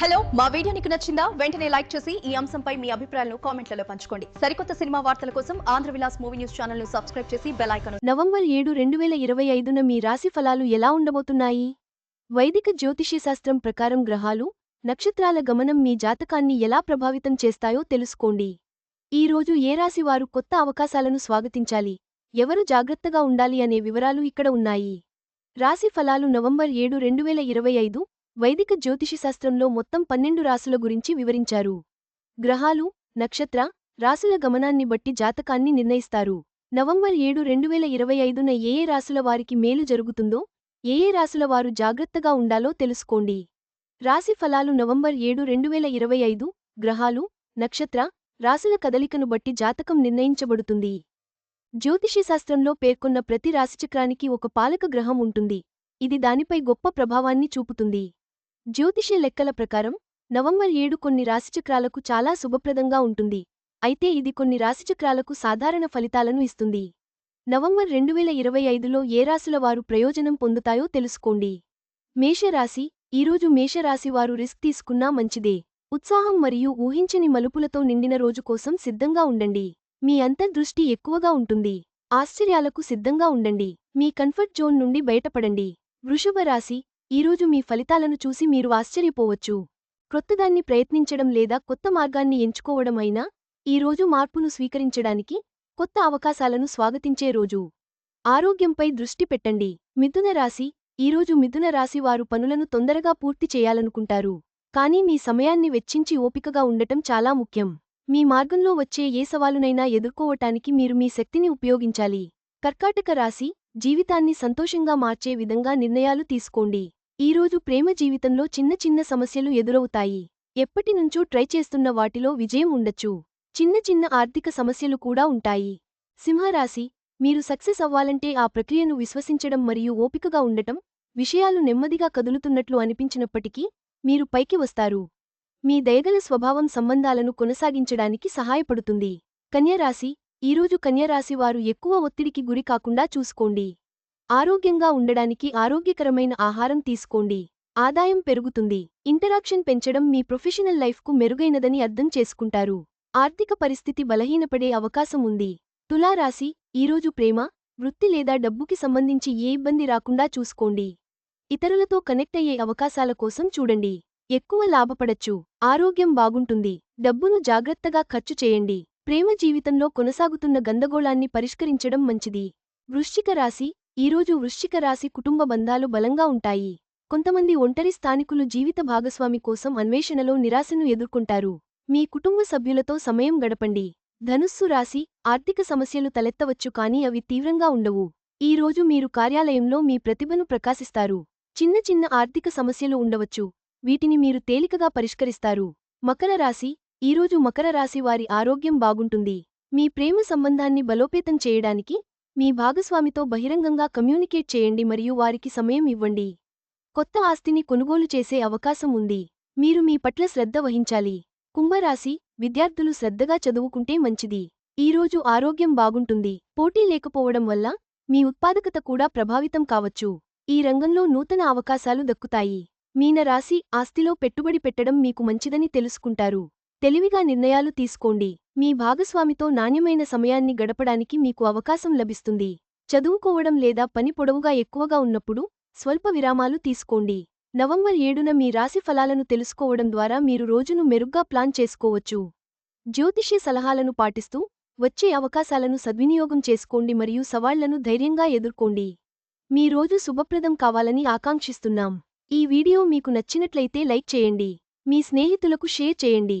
Hello మా video నీకు నచ్చిందా? వెంటనే లైక్ చేసి ఈ అంశంపై మీ అభిప్రాయాలను కామెంట్లలో పంచుకోండి. సరికొత్త సినిమా వార్తల కోసం ఆంధ్ర విలాస్ మూవీ న్యూస్ ఛానల్ను సబ్స్క్రైబ్ చేసి బెల్ ఐకాన్ నవంబర్ ఏడు రెండు వేల ఇరవై ఐదున మీ రాశి ఫలాలు ఎలా ఉండబోతున్నాయి? వైదిక జ్యోతిష్యశాస్త్రం ప్రకారం గ్రహాలు నక్షత్రాల గమనం మీ జాతకాన్ని ఎలా ప్రభావితం చేస్తాయో తెలుసుకోండి. ఈ రోజు ఏ రాశి వారు కొత్త అవకాశాలను స్వాగతించాలి? ఎవరు జాగ్రత్తగా ఉండాలి అనే వివరాలు ఇక్కడ ఉన్నాయి. రాశి ఫలాలు నవంబర్ ఏడు రెండు వేల ఇరవై ఐదు వైదిక జ్యోతిషశాస్త్రంలో మొత్తం పన్నెండు రాసుల గురించి వివరించారు. గ్రహాలు నక్షత్ర రాసుల గమనాన్ని బట్టి జాతకాన్ని నిర్ణయిస్తారు. నవంబర్ ఏడు రెండు వేల ఇరవై ఐదున ఏ ఏ రాసుల వారికి మేలు జరుగుతుందో ఏ ఏ రాసుల వారు జాగ్రత్తగా ఉండాలో తెలుసుకోండి. రాశి ఫలాలు నవంబర్ ఏడు రెండు వేల ఇరవై ఐదు గ్రహాలు నక్షత్ర రాసుల కదలికను బట్టి జాతకం నిర్ణయించబడుతుంది. జ్యోతిషశాస్త్రంలో పేర్కొన్న ప్రతి రాశిచక్రానికి ఒక పాలక గ్రహం ఉంటుంది. ఇది దానిపై గొప్ప ప్రభావాన్ని చూపుతుంది. జ్యోతిష లెక్కల ప్రకారం నవంబర్ ఏడు కొన్ని రాశిచక్రాలకు చాలా శుభప్రదంగా ఉంటుంది. అయితే ఇది కొన్ని రాశిచక్రాలకు సాధారణ ఫలితాలను ఇస్తుంది. నవంబర్ రెండువేల ఇరవై ఐదులో ఏ రాశుల వారు ప్రయోజనం పొందుతాయో తెలుసుకోండి. మేషరాశి ఈరోజు మేషరాశి వారు రిస్క్ తీసుకున్నా మంచిదే. ఉత్సాహం మరియు ఊహించని మలుపులతో నిండిన రోజు కోసం సిద్ధంగా ఉండండి. మీ అంతర్దృష్టి ఎక్కువగా ఉంటుంది. ఆశ్చర్యాలకు సిద్ధంగా ఉండండి. మీ కంఫర్ట్ జోన్ నుండి బయటపడండి. వృషభ రాశి ఈరోజు మీ ఫలితాలను చూసి మీరు ఆశ్చర్యపోవచ్చు. క్రొత్తదాన్ని ప్రయత్నించడం లేదా కొత్త మార్గాన్ని ఎంచుకోవడం అయినా ఈరోజు మార్పును స్వీకరించడానికి కొత్త అవకాశాలను స్వాగతించే రోజు. ఆరోగ్యంపై దృష్టి పెట్టండి. మిథున రాశి ఈరోజు మిథున రాశి వారు పనులను తొందరగా పూర్తి చేయాలనుకుంటారు. కానీ మీ సమయాన్ని వెచ్చించి ఓపికగా ఉండటం చాలా ముఖ్యం. మీ మార్గంలో వచ్చే ఏ సవాలునైనా ఎదుర్కోవటానికి మీరు మీ శక్తిని ఉపయోగించాలి. కర్కాటక రాశి జీవితాన్ని సంతోషంగా మార్చే విధంగా నిర్ణయాలు తీసుకోండి. ఈరోజు ప్రేమ జీవితంలో చిన్న చిన్న సమస్యలు ఎదురవుతాయి. ఎప్పటినుంచో ట్రై చేస్తున్న వాటిలో విజయం ఉండొచ్చు. చిన్న చిన్న ఆర్థిక సమస్యలు కూడా ఉంటాయి. సింహరాశి మీరు సక్సెస్ అవ్వాలంటే ఆ ప్రక్రియను విశ్వసించడం మరియు ఓపికగా ఉండటం విషయాలు నెమ్మదిగా కదులుతున్నట్లు అనిపించినప్పటికీ మీరు పైకి వస్తారు. మీ దయగల స్వభావం సంబంధాలను కొనసాగించడానికి సహాయపడుతుంది. కన్యరాశి ఈరోజు కన్యరాశి వారు ఎక్కువ ఒత్తిడికి గురి కాకుండా చూసుకోండి. ఆరోగ్యంగా ఉండడానికి ఆరోగ్యకరమైన ఆహారం తీసుకోండి. ఆదాయం పెరుగుతుంది. ఇంటరాక్షన్ పెంచడం మీ ప్రొఫెషనల్ లైఫ్కు మెరుగైనదని అర్థం చేసుకుంటారు. ఆర్థిక పరిస్థితి బలహీనపడే అవకాశం ఉంది. తులారాశి ఈరోజు ప్రేమ వృత్తి లేదా డబ్బుకి సంబంధించి ఏ ఇబ్బంది రాకుండా చూసుకోండి. ఇతరులతో కనెక్ట్ అయ్యే అవకాశాల కోసం చూడండి. ఎక్కువ లాభపడచ్చు. ఆరోగ్యం బాగుంటుంది. డబ్బును జాగ్రత్తగా ఖర్చు చేయండి. ప్రేమ జీవితంలో కొనసాగుతున్న గందగోళాన్ని పరిష్కరించడం మంచిది. వృశ్చిక రాశి ఈరోజు వృశ్చిక రాశి కుటుంబ బంధాలు బలంగా ఉంటాయి. కొంతమంది ఒంటరి స్థానికులు జీవిత భాగస్వామి కోసం అన్వేషణలో నిరాశను ఎదుర్కొంటారు. మీ కుటుంబ సభ్యులతో సమయం గడపండి. ధనుస్సు రాశి ఆర్థిక సమస్యలు తలెత్తవచ్చు కానీ అవి తీవ్రంగా ఉండవు. ఈ రోజు మీరు కార్యాలయంలో మీ ప్రతిభను ప్రకాశిస్తారు. చిన్న చిన్న ఆర్థిక సమస్యలు ఉండవచ్చు. వీటిని మీరు తేలికగా పరిష్కరిస్తారు. మకర రాశి ఈరోజు మకర రాశి వారి ఆరోగ్యం బాగుంటుంది. మీ ప్రేమ సంబంధాన్ని బలోపేతం చేయడానికి మీ భాగస్వామితో బహిరంగంగా కమ్యూనికేట్ చేయండి మరియు వారికి సమయం ఇవ్వండి. కొత్త ఆస్తిని కొనుగోలు చేసే అవకాశం ఉంది. మీరు మీ పట్ల శ్రద్ధ వహించాలి. కుంభరాశి విద్యార్థులు శ్రద్ధగా చదువుకుంటే మంచిది. ఈరోజు ఆరోగ్యం బాగుంటుంది. పోటీ లేకపోవడం వల్ల మీ ఉత్పాదకత కూడా ప్రభావితం కావచ్చు. ఈ రంగంలో నూతన అవకాశాలు దక్కుతాయి. మీనరాశి ఆస్తిలో పెట్టుబడి పెట్టడం మీకు మంచిదని తెలుసుకుంటారు. తెలివిగా నిర్ణయాలు తీసుకోండి. మీ భాగస్వామితో నాణ్యమైన సమయాన్ని గడపడానికి మీకు అవకాశం లభిస్తుంది. చదువుకోవడం లేదా పని పొడవుగా ఎక్కువగా ఉన్నప్పుడు స్వల్ప విరామాలు తీసుకోండి. నవంబర్ ఏడున మీ రాశి ఫలాలను తెలుసుకోవడం ద్వారా మీరు రోజును మెరుగ్గా ప్లాన్ చేసుకోవచ్చు. జ్యోతిష్య సలహాలను పాటిస్తూ వచ్చే అవకాశాలను సద్వినియోగం చేసుకోండి మరియు సవాళ్ళను ధైర్యంగా ఎదుర్కోండి. మీ రోజు శుభప్రదం కావాలని ఆకాంక్షిస్తున్నాం. ఈ వీడియో మీకు నచ్చినట్లయితే లైక్ చేయండి. మీ స్నేహితులకు షేర్ చేయండి.